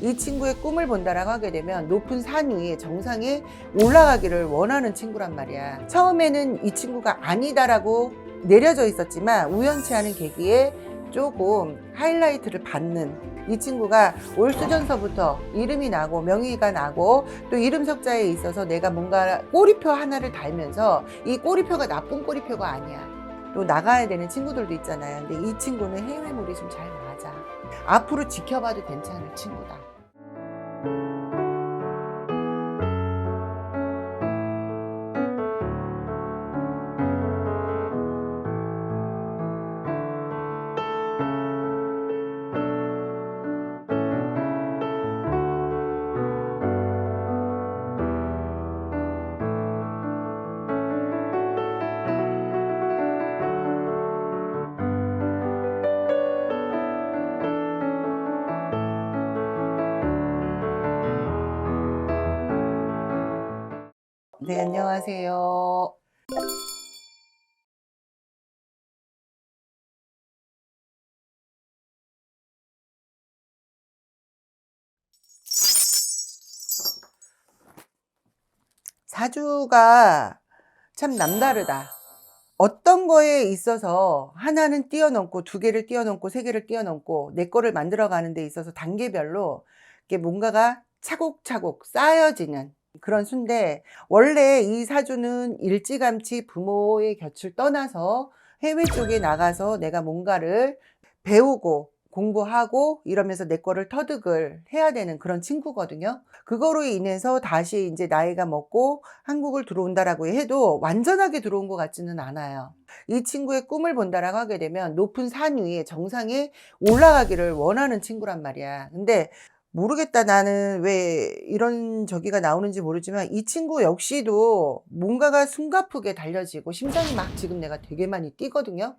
이 친구의 꿈을 본다라고 하게 되면 높은 산 위에 정상에 올라가기를 원하는 친구란 말이야. 처음에는 이 친구가 아니다라고 내려져 있었지만 우연치 않은 계기에 조금 하이라이트를 받는 이 친구가 올 수전서부터 이름이 나고 명의가 나고 또 이름 석자에 있어서 내가 뭔가 꼬리표 하나를 달면서 이 꼬리표가 나쁜 꼬리표가 아니야. 또 나가야 되는 친구들도 있잖아요. 근데 이 친구는 해외물이 좀 잘 맞아. 앞으로 지켜봐도 괜찮을 친구다. thank you 네, 안녕하세요. 사주가 참 남다르다. 어떤 거에 있어서 하나는 뛰어넘고 두 개를 뛰어넘고 세 개를 뛰어넘고 내 거를 만들어 가는 데 있어서 단계별로 이게 뭔가가 차곡차곡 쌓여지는 그런 수인데 원래 이 사주는 일찌감치 부모의 곁을 떠나서 해외 쪽에 나가서 내가 뭔가를 배우고 공부하고 이러면서 내 거를 터득을 해야 되는 그런 친구거든요. 그거로 인해서 다시 이제 나이가 먹고 한국을 들어온다라고 해도 완전하게 들어온 것 같지는 않아요. 이 친구의 꿈을 본다라고 하게 되면 높은 산 위에 정상에 올라가기를 원하는 친구란 말이야. 근데 모르겠다. 나는 왜 이런 저기가 나오는지 모르지만 이 친구 역시도 뭔가가 숨가쁘게 달려지고 심장이 막 지금 내가 되게 많이 뛰거든요.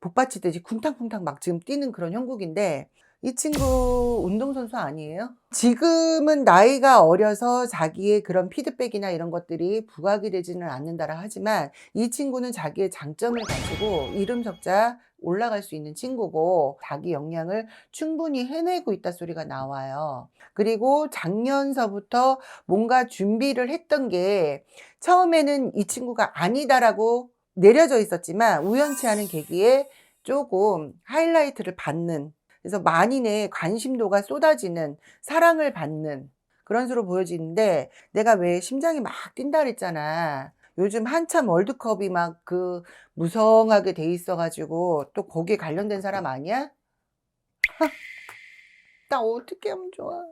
복받치듯이 쿵탕쿵탕 막 지금 뛰는 그런 형국인데 이 친구 운동선수 아니에요? 지금은 나이가 어려서 자기의 그런 피드백이나 이런 것들이 부각이 되지는 않는다라 하지만 이 친구는 자기의 장점을 가지고 이름 적자 올라갈 수 있는 친구고 자기 역량을 충분히 해내고 있다 소리가 나와요. 그리고 작년서부터 뭔가 준비를 했던 게 처음에는 이 친구가 아니다라고 내려져 있었지만 우연치 않은 계기에 조금 하이라이트를 받는 그래서 만인의 관심도가 쏟아지는 사랑을 받는 그런 수로 보여지는데 내가 왜 심장이 막 뛴다 그랬잖아. 요즘 한참 월드컵이 막 그 무성하게 돼 있어가지고 또 거기에 관련된 사람 아니야? 하, 나 어떻게 하면 좋아?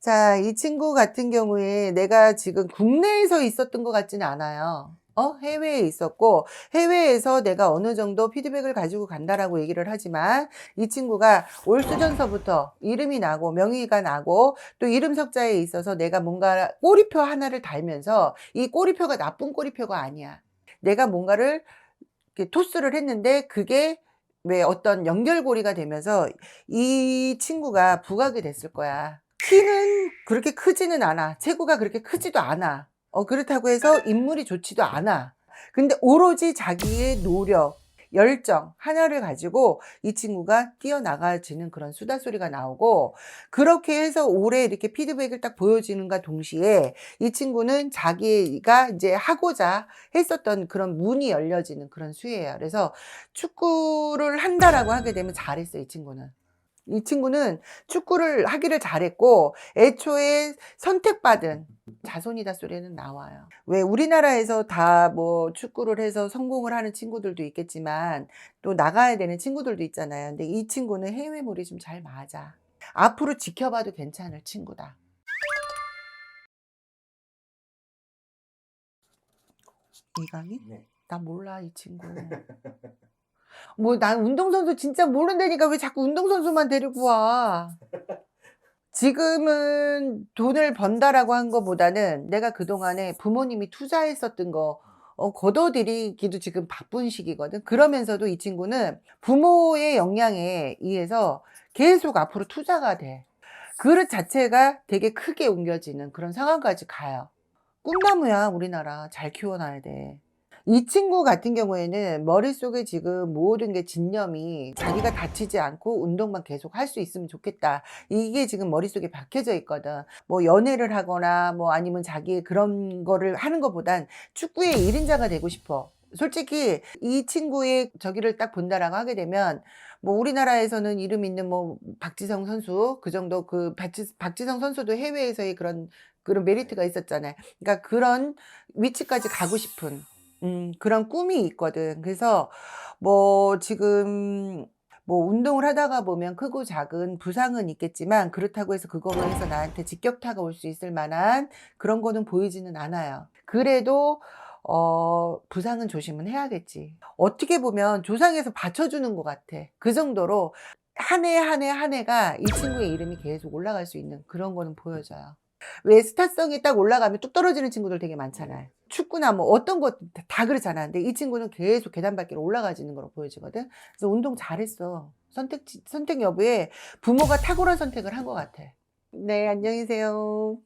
자, 이 친구 같은 경우에 내가 지금 국내에서 있었던 것 같지는 않아요. 어, 해외에 있었고, 해외에서 내가 어느 정도 피드백을 가지고 간다라고 얘기를 하지만, 이 친구가 올 수전서부터 이름이 나고, 명의가 나고, 또 이름 석자에 있어서 내가 뭔가 꼬리표 하나를 달면서, 이 꼬리표가 나쁜 꼬리표가 아니야. 내가 뭔가를 토스를 했는데, 그게 왜 어떤 연결고리가 되면서 이 친구가 부각이 됐을 거야. 키는 그렇게 크지는 않아. 체구가 그렇게 크지도 않아. 어, 그렇다고 해서 인물이 좋지도 않아. 근데 오로지 자기의 노력, 열정 하나를 가지고 이 친구가 뛰어나가지는 그런 수다 소리가 나오고 그렇게 해서 올해 이렇게 피드백을 딱 보여지는가 동시에 이 친구는 자기가 이제 하고자 했었던 그런 문이 열려지는 그런 수예요. 그래서 축구를 한다라고 하게 되면 잘했어, 이 친구는. 이 친구는 축구를 하기를 잘했고 애초에 선택받은 자손이다 소리는 나와요. 왜 우리나라에서 다 뭐 축구를 해서 성공을 하는 친구들도 있겠지만 또 나가야 되는 친구들도 있잖아요. 근데 이 친구는 해외물이 좀 잘 맞아. 앞으로 지켜봐도 괜찮을 친구다. 이강인? 네. 나 몰라 이 친구. 뭐 난 운동선수 진짜 모른다니까 왜 자꾸 운동선수만 데리고 와. 지금은 돈을 번다라고 한 것보다는 내가 그동안에 부모님이 투자했었던 거 어, 걷어들이기도 지금 바쁜 시기거든. 그러면서도 이 친구는 부모의 역량에 의해서 계속 앞으로 투자가 돼. 그릇 자체가 되게 크게 옮겨지는 그런 상황까지 가요. 꿈나무야, 우리나라. 잘 키워놔야 돼. 이 친구 같은 경우에는 머릿속에 지금 모든 게 진념이 자기가 다치지 않고 운동만 계속 할 수 있으면 좋겠다. 이게 지금 머릿속에 박혀져 있거든. 뭐 연애를 하거나 뭐 아니면 자기 그런 거를 하는 것보단 축구의 1인자가 되고 싶어. 솔직히 이 친구의 저기를 딱 본다라고 하게 되면 뭐 우리나라에서는 이름 있는 뭐 박지성 선수 그 정도 그 박지, 박지성 선수도 해외에서의 그런 그런 메리트가 있었잖아요. 그러니까 그런 위치까지 가고 싶은 음, 그런 꿈이 있거든. 그래서 뭐 지금 뭐 운동을 하다가 보면 크고 작은 부상은 있겠지만 그렇다고 해서 그거로 해서 나한테 직격타가 올 수 있을 만한 그런 거는 보이지는 않아요. 그래도 어, 부상은 조심은 해야겠지. 어떻게 보면 조상에서 받쳐주는 것 같아. 그 정도로 한 해 한 해 한 해가 이 친구의 이름이 계속 올라갈 수 있는 그런 거는 보여져요. 왜 스타성이 딱 올라가면 뚝 떨어지는 친구들 되게 많잖아요. 축구나 뭐 어떤 것 다 그렇잖아. 근데 이 친구는 계속 계단밟기로 올라가지는 거로 보여지거든. 그래서 운동 잘했어. 선택, 선택 여부에 부모가 탁월한 선택을 한 것 같아. 네, 안녕히 계세요.